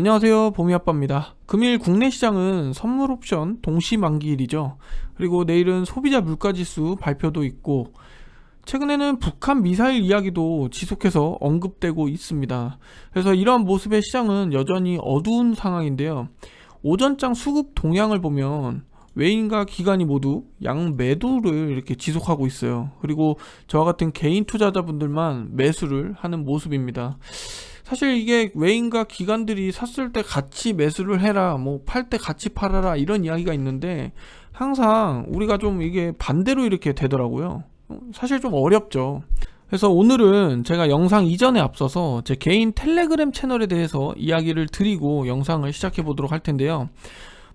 안녕하세요 봄이아빠입니다. 금일 국내 시장은 선물 옵션 동시 만기일이죠. 그리고 내일은 소비자 물가지수 발표도 있고 최근에는 북한 미사일 이야기도 지속해서 언급되고 있습니다. 그래서 이러한 모습의 시장은 여전히 어두운 상황인데요. 오전장 수급 동향을 보면 외인과 기관이 모두 양매도를 이렇게 지속하고 있어요. 그리고 저와 같은 개인 투자자분들만 매수를 하는 모습입니다. 사실 이게 외인과 기관들이 샀을 때 같이 매수를 해라, 뭐 팔 때 같이 팔아라 이런 이야기가 있는데 항상 우리가 좀 이게 반대로 이렇게 되더라고요. 사실 좀 어렵죠. 그래서 오늘은 제가 영상 이전에 앞서서 제 개인 텔레그램 채널에 대해서 이야기를 드리고 영상을 시작해 보도록 할 텐데요.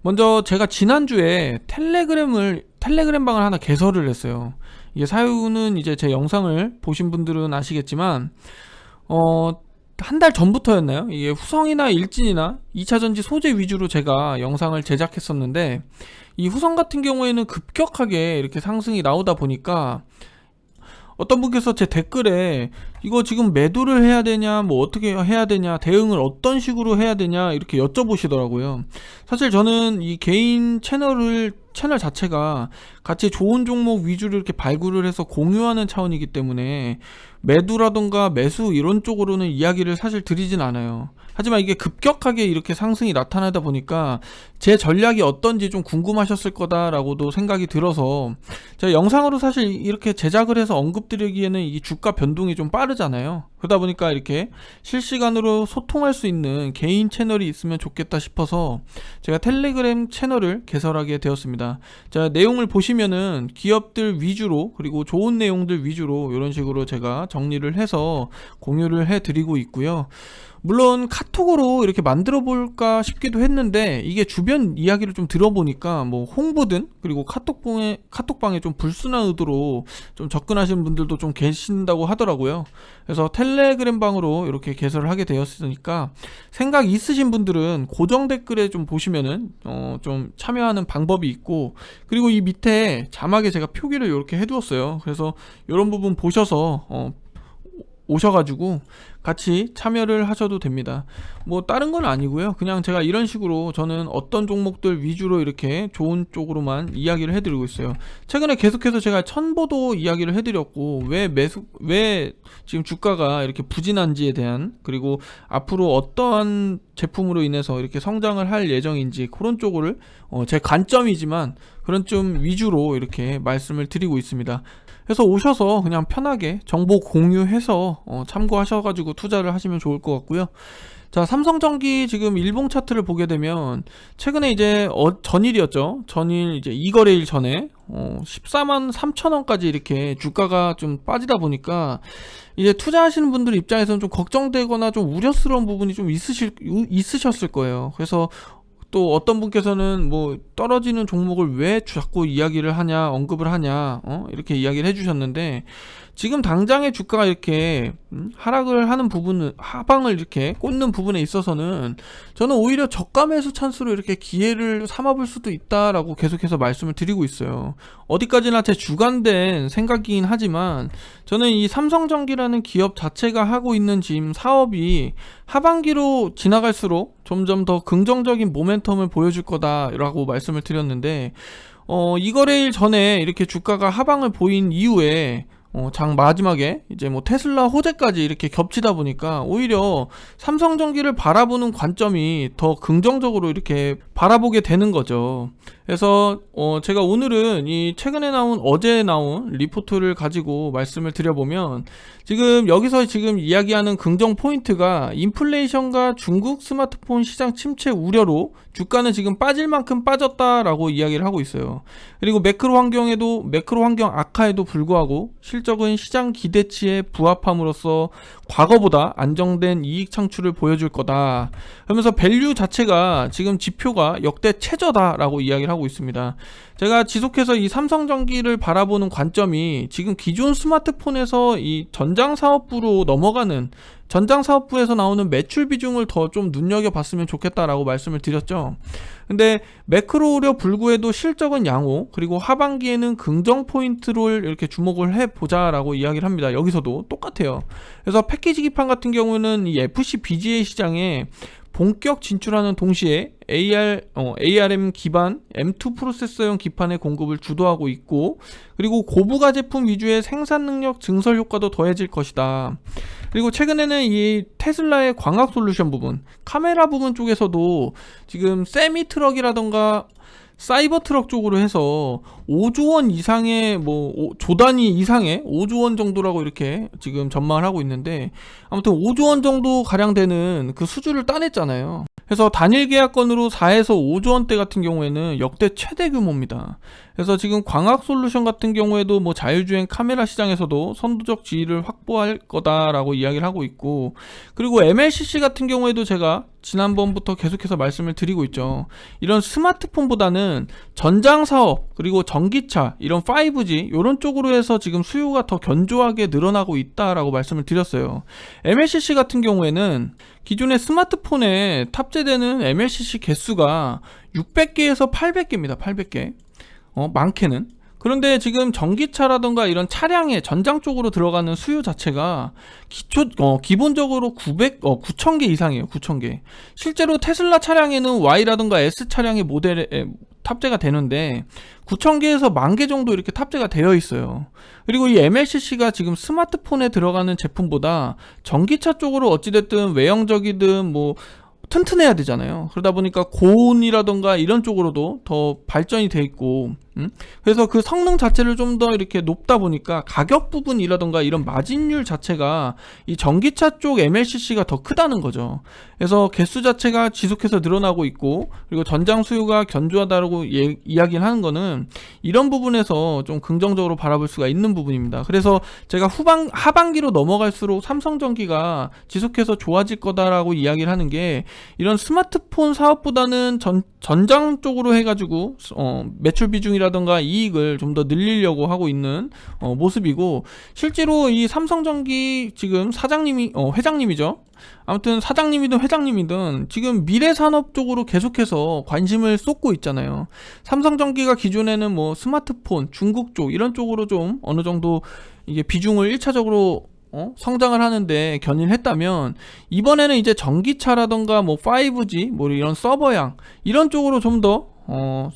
먼저 제가 지난주에 텔레그램을 텔레그램 방을 하나 개설을 했어요. 이게 사유는 이제 제 영상을 보신 분들은 아시겠지만 어 한 달 전부터였나요? 이게 후성이나 일진이나 2차 전지 소재 위주로 제가 영상을 제작했었는데 이 후성 같은 경우에는 급격하게 이렇게 상승이 나오다 보니까 어떤 분께서 제 댓글에 이거 지금 매도를 해야 되냐, 뭐 어떻게 해야 되냐, 대응을 어떤 식으로 해야 되냐, 이렇게 여쭤보시더라고요. 사실 저는 이 개인 채널을, 채널 자체가 같이 좋은 종목 위주로 이렇게 발굴을 해서 공유하는 차원이기 때문에 매도라던가 매수 이런 쪽으로는 이야기를 사실 드리진 않아요. 하지만 이게 급격하게 이렇게 상승이 나타나다 보니까 제 전략이 어떤지 좀 궁금하셨을 거다라고도 생각이 들어서 제가 영상으로 사실 이렇게 제작을 해서 언급드리기에는 이 주가 변동이 좀 빠르 잖아요. 그러다 보니까 이렇게 실시간으로 소통할 수 있는 개인 채널이 있으면 좋겠다 싶어서 제가 텔레그램 채널을 개설하게 되었습니다. 자, 내용을 보시면은 기업들 위주로 그리고 좋은 내용들 위주로 이런 식으로 제가 정리를 해서 공유를 해 드리고 있고요. 물론 카톡으로 이렇게 만들어 볼까 싶기도 했는데 이게 주변 이야기를 좀 들어보니까 뭐 홍보든 그리고 카톡방에 카톡방에 좀 불순한 의도로 좀 접근하시는 분들도 좀 계신다고 하더라고요. 그래서 텔레그램 방으로 이렇게 개설을 하게 되었으니까 생각 있으신 분들은 고정 댓글에 좀 보시면은 어 좀 참여하는 방법이 있고 그리고 이 밑에 자막에 제가 표기를 이렇게 해두었어요. 그래서 이런 부분 보셔서 어 오셔가지고 같이 참여를 하셔도 됩니다. 뭐 다른 건 아니고요. 그냥 제가 이런 식으로 저는 어떤 종목들 위주로 이렇게 좋은 쪽으로만 이야기를 해드리고 있어요. 최근에 계속해서 제가 천보도 이야기를 해드렸고 왜 매수 왜 지금 주가가 이렇게 부진한지에 대한 그리고 앞으로 어떠한 제품으로 인해서 이렇게 성장을 할 예정인지 그런 쪽을 어, 제 관점이지만 그런 좀 위주로 이렇게 말씀을 드리고 있습니다. 그래서 오셔서 그냥 편하게 정보 공유해서 어, 참고하셔가지고 투자를 하시면 좋을 것 같고요. 자, 삼성전기 지금 일봉 차트를 보게 되면 최근에 이제 어, 전일이었죠. 전일 이제 이거래일 전에 어, 14만 3천 원까지 이렇게 주가가 좀 빠지다 보니까 이제 투자하시는 분들 입장에서는 좀 걱정되거나 좀 우려스러운 부분이 좀 있으실 있으셨을 거예요. 그래서 또 어떤 분께서는 뭐 떨어지는 종목을 왜 자꾸 이야기를 하냐 언급을 하냐 어? 이렇게 이야기를 해주셨는데 지금 당장의 주가가 이렇게 음? 하락을 하는 부분은 하방을 이렇게 꽂는 부분에 있어서는 저는 오히려 저가 매수 찬스로 이렇게 기회를 삼아볼 수도 있다라고 계속해서 말씀을 드리고 있어요. 어디까지나 제 주관된 생각이긴 하지만 저는 이 삼성전기라는 기업 자체가 하고 있는 지금 사업이 하반기로 지나갈수록 점점 더 긍정적인 모멘텀을 보여줄 거다라고 말씀을 드렸는데 어, 이 거래일 전에 이렇게 주가가 하방을 보인 이후에 어, 장 마지막에 이제 뭐 테슬라 호재까지 이렇게 겹치다 보니까 오히려 삼성전기를 바라보는 관점이 더 긍정적으로 이렇게 바라보게 되는 거죠. 그래서 어 제가 오늘은 이 최근에 나온 어제 나온 리포트를 가지고 말씀을 드려보면 지금 여기서 지금 이야기하는 긍정 포인트가 인플레이션과 중국 스마트폰 시장 침체 우려로 주가는 지금 빠질 만큼 빠졌다라고 이야기를 하고 있어요. 그리고 매크로 환경에도 매크로 환경 악화에도 불구하고 실적은 시장 기대치에 부합함으로써 과거보다 안정된 이익 창출을 보여줄 거다. 그러면서 밸류 자체가 지금 지표가 역대 최저다라고 이야기를 하고 있습니다. 제가 지속해서 이 삼성전기를 바라보는 관점이 지금 기존 스마트폰에서 이 전장 사업부로 넘어가는 전장사업부에서 나오는 매출 비중을 더 좀 눈여겨봤으면 좋겠다라고 말씀을 드렸죠. 근데 매크로 우려 불구에도 실적은 양호 그리고 하반기에는 긍정 포인트를 이렇게 주목을 해보자라고 이야기를 합니다. 여기서도 똑같아요. 그래서 패키지 기판 같은 경우는 이 FC BGA 시장에 본격 진출하는 동시에 AR, 어, ARM 기반 M2 프로세서용 기판의 공급을 주도하고 있고 그리고 고부가 제품 위주의 생산 능력 증설 효과도 더해질 것이다. 그리고 최근에는 이 테슬라의 광학 솔루션 부분, 카메라 부분 쪽에서도 지금 세미 트럭이라던가 사이버 트럭 쪽으로 해서 5조 원 이상의 뭐 오- 조 단위 이상의 5조 원 정도라고 이렇게 지금 전망을 하고 있는데 아무튼 5조 원 정도 가량 되는 그 수주를 따냈잖아요. 그래서 단일 계약건으로 4에서 5조 원대 같은 경우에는 역대 최대 규모입니다. 그래서 지금 광학 솔루션 같은 경우에도 뭐 자율주행 카메라 시장에서도 선도적 지위를 확보할 거다라고 이야기를 하고 있고 그리고 MLCC 같은 경우에도 제가 지난번부터 계속해서 말씀을 드리고 있죠. 이런 스마트폰보다는 전장 사업 그리고 전기차 이런 5G 이런 쪽으로 해서 지금 수요가 더 견조하게 늘어나고 있다라고 말씀을 드렸어요. MLCC 같은 경우에는 기존의 스마트폰에 탑재되는 MLCC 개수가 600개에서 800개입니다. 800개. 어, 많게는. 그런데 지금 전기차라던가 이런 차량의 전장 쪽으로 들어가는 수요 자체가 기초 어, 기본적으로 900 어, 9,000개 이상이에요. 9,000개. 실제로 테슬라 차량에는 Y라던가 S 차량의 모델에 에, 탑재가 되는데 9,000개에서 만개 정도 이렇게 탑재가 되어 있어요. 그리고 이 MLCC가 지금 스마트폰에 들어가는 제품보다 전기차 쪽으로 어찌됐든 외형적이든 뭐 튼튼해야 되잖아요. 그러다 보니까 고온이라던가 이런 쪽으로도 더 발전이 돼 있고, 음? 그래서 그 성능 자체를 좀 더 이렇게 높다 보니까 가격 부분이라던가 이런 마진율 자체가 이 전기차 쪽 MLCC가 더 크다는 거죠. 그래서 개수 자체가 지속해서 늘어나고 있고, 그리고 전장 수요가 견조하다고 예, 이야기를 하는 거는 이런 부분에서 좀 긍정적으로 바라볼 수가 있는 부분입니다. 그래서 제가 후반 하반기로 넘어갈수록 삼성전기가 지속해서 좋아질 거다라고 이야기를 하는 게 이런 스마트폰 사업보다는 전, 전장 쪽으로 해가지고 어, 매출 비중이라던가 이익을 좀 더 늘리려고 하고 있는 어, 모습이고 실제로 이 삼성전기 지금 사장님이 어, 회장님이죠. 아무튼 사장님이든 회장님이든 지금 미래 산업 쪽으로 계속해서 관심을 쏟고 있잖아요. 삼성전기가 기존에는 뭐 스마트폰, 중국 쪽 이런 쪽으로 좀 어느 정도 이게 비중을 1차적으로 어? 성장을 하는데 견인을 했다면 이번에는 이제 전기차라던가 뭐 5G 뭐 이런 서버양 이런 쪽으로 좀더 어,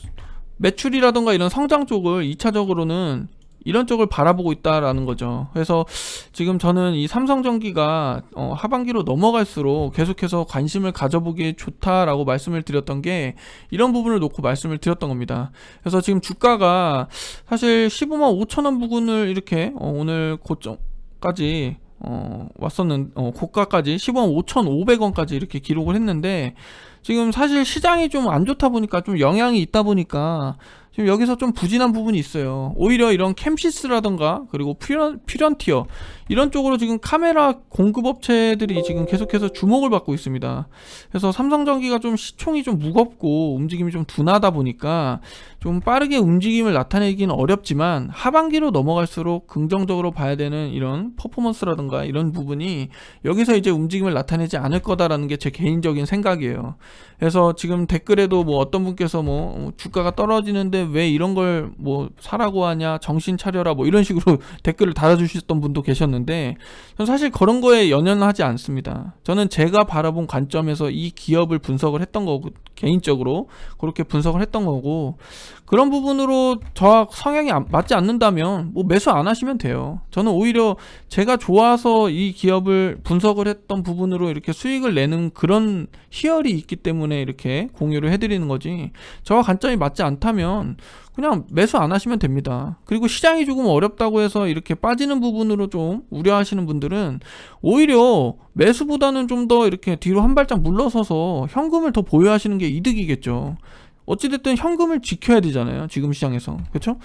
매출이라던가 이런 성장 쪽을 2차적으로는 이런 쪽을 바라보고 있다라는 거죠. 그래서 지금 저는 이 삼성전기가 어, 하반기로 넘어갈수록 계속해서 관심을 가져보기에 좋다라고 말씀을 드렸던 게 이런 부분을 놓고 말씀을 드렸던 겁니다. 그래서 지금 주가가 사실 15만 5천 원 부근을 이렇게 어, 오늘 고점 까지 어, 왔었는 어, 고가까지 15만 5,500원까지 이렇게 기록을 했는데 지금 사실 시장이 좀 안 좋다 보니까 좀 영향이 있다 보니까 지금 여기서 좀 부진한 부분이 있어요. 오히려 이런 캠시스라던가 그리고 퓨런, 퓨런티어 이런 쪽으로 지금 카메라 공급업체들이 지금 계속해서 주목을 받고 있습니다. 그래서 삼성전기가 좀 시총이 좀 무겁고 움직임이 좀 둔하다 보니까 좀 빠르게 움직임을 나타내기는 어렵지만 하반기로 넘어갈수록 긍정적으로 봐야 되는 이런 퍼포먼스라든가 이런 부분이 여기서 이제 움직임을 나타내지 않을 거다라는 게 제 개인적인 생각이에요. 그래서 지금 댓글에도 뭐 어떤 분께서 뭐 주가가 떨어지는데 왜 이런 걸 뭐 사라고 하냐 정신 차려라 뭐 이런 식으로 댓글을 달아주셨던 분도 계셨는데 저는 사실 그런 거에 연연하지 않습니다. 저는 제가 바라본 관점에서 이 기업을 분석을 했던 거고 개인적으로 그렇게 분석을 했던 거고 그런 부분으로 저 성향이 안- 맞지 않는다면 뭐 매수 안 하시면 돼요. 저는 오히려 제가 좋아서 이 기업을 분석을 했던 부분으로 이렇게 수익을 내는 그런 희열이 있기 때문에 이렇게 공유를 해드리는 거지. 저와 관점이 맞지 않다 면 그냥 매수 안 하시면 됩니다. 그리고 시장이 조금 어렵다고 해서 이렇게 빠지는 부분으로 좀 우려하시는 분들은 오히려 매수보다는 좀 더 이렇게 뒤로 한 발짝 물러서서 현금을 더 보유하시는 게 이득이겠죠. 어찌됐든 현금을 지켜야 되잖아요. 지금 시장에서. 그렇죠?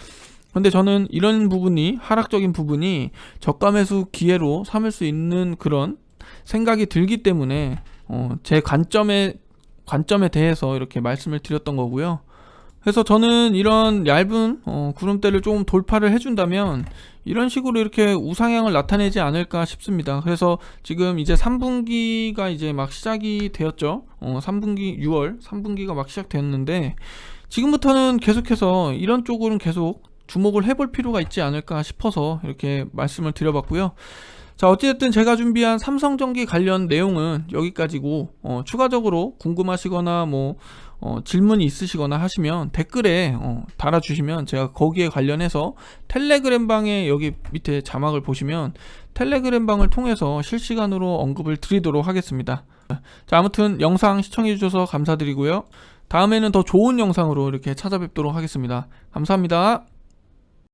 근데 저는 이런 부분이 하락적인 부분이 저가 매수 기회로 삼을 수 있는 그런 생각이 들기 때문에 어, 제 관점에 관점에 대해서 이렇게 말씀을 드렸던 거고요. 그래서 저는 이런 얇은 어, 구름대를 조금 돌파를 해준다면 이런 식으로 이렇게 우상향을 나타내지 않을까 싶습니다. 그래서 지금 이제 3분기가 이제 막 시작이 되었죠. 어, 3분기 6월 3분기가 막 시작되었는데 지금부터는 계속해서 이런 쪽으로는 계속 주목을 해볼 필요가 있지 않을까 싶어서 이렇게 말씀을 드려봤고요. 자, 어찌됐든 제가 준비한 삼성전기 관련 내용은 여기까지고, 어, 추가적으로 궁금하시거나 뭐, 어, 질문이 있으시거나 하시면 댓글에 어, 달아주시면 제가 거기에 관련해서 텔레그램 방에 여기 밑에 자막을 보시면 텔레그램 방을 통해서 실시간으로 언급을 드리도록 하겠습니다. 자, 아무튼 영상 시청해주셔서 감사드리고요. 다음에는 더 좋은 영상으로 이렇게 찾아뵙도록 하겠습니다. 감사합니다.